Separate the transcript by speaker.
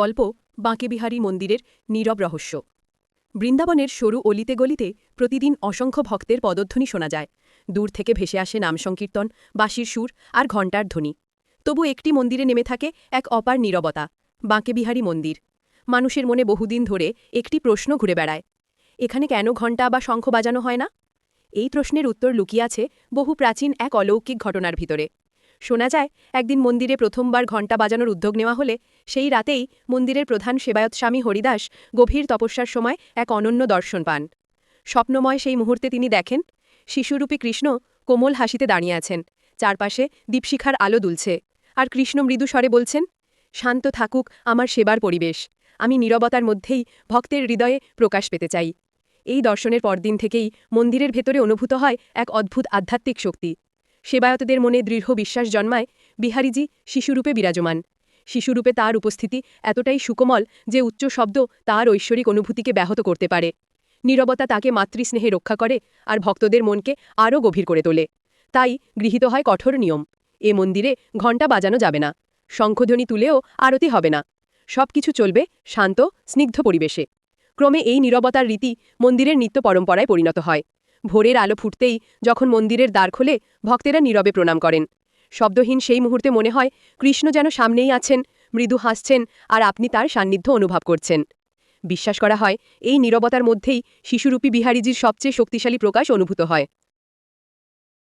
Speaker 1: গল্প বাঁকেবিহারী মন্দিরের নীরব রহস্য। বৃন্দাবনের সরু অলিতে গলিতে প্রতিদিন অসংখ্য ভক্তের পদধ্বনি শোনা যায়। দূর থেকে ভেসে আসে নাম সংকীর্তন, বাঁশির সুর আর ঘণ্টার ধ্বনি। তবু একটি মন্দিরে নেমে থাকে এক অপার নীরবতা, বাঁকেবিহারী মন্দির। মানুষের মনে বহুদিন ধরে একটি প্রশ্ন ঘুরে বেড়ায়, এখানে কেন ঘণ্টা বা শঙ্খ বাজানো হয় না? এই প্রশ্নের উত্তর লুকিয়ে আছে বহু প্রাচীন এক অলৌকিক ঘটনার ভিতরে। শোনা যায়, একদিন মন্দিরে প্রথমবার ঘণ্টা বাজানোর উদ্যোগ নেওয়া হলে, সেই রাতেই মন্দিরের প্রধান সেবায়ত স্বামী হরিদাস গভীর তপস্যার সময় এক অনন্য দর্শন পান। স্বপ্নময় সেই মুহূর্তে তিনি দেখেন, শিশুরূপী কৃষ্ণ কোমল হাসিতে দাঁড়িয়ে আছেন, চারপাশে দীপশিখার আলো দুলছে, আর কৃষ্ণ মৃদু স্বরে বলছেন, শান্ত থাকুক আমার সেবার পরিবেশ, আমি নীরবতার মধ্যেই ভক্তের হৃদয়ে প্রকাশ পেতে চাই। এই দর্শনের পরদিন থেকেই মন্দিরের ভেতরে অনুভূত হয় এক অদ্ভুত আধ্যাত্মিক শক্তি। সেবায়তদের মনে দৃঢ় বিশ্বাস জন্মায় বিহারীজি শিশুরূপে বিরাজমান। শিশুরূপে তার উপস্থিতি এতটাই সুকোমল যে উচ্চ শব্দ তার ঐশ্বরিক অনুভূতিকে ব্যাহত করতে পারে। নীরবতা তাকে মাতৃস্নেহে রক্ষা করে আর ভক্তদের মনকে আরও গভীর করে তোলে। তাই গৃহীত হয় কঠোর নিয়ম। এ মন্দিরে ঘণ্টা বাজানো যাবে না। শঙ্খধ্বনি তুলেও আরতি হবে না। সব কিছু চলবে শান্ত, স্নিগ্ধ পরিবেশে। ক্রমে এই নীরবতার রীতি মন্দিরের নিত্য পরম্পরায় পরিণত হয়। ভোরের আলো ফুটতেই যখন মন্দিরের দ্বার খোলে, ভক্তেরা নীরবে প্রণাম করেন। শব্দহীন সেই মুহূর্তে মনে হয় কৃষ্ণ যেন সামনেই আছেন, মৃদু হাসছেন আর আপনি তার সান্নিধ্য অনুভব করছেন। বিশ্বাস করা হয়, এই নীরবতার মধ্যেই শিশুরূপী বিহারীজির সবচেয়ে শক্তিশালী প্রকাশ অনুভূত হয়।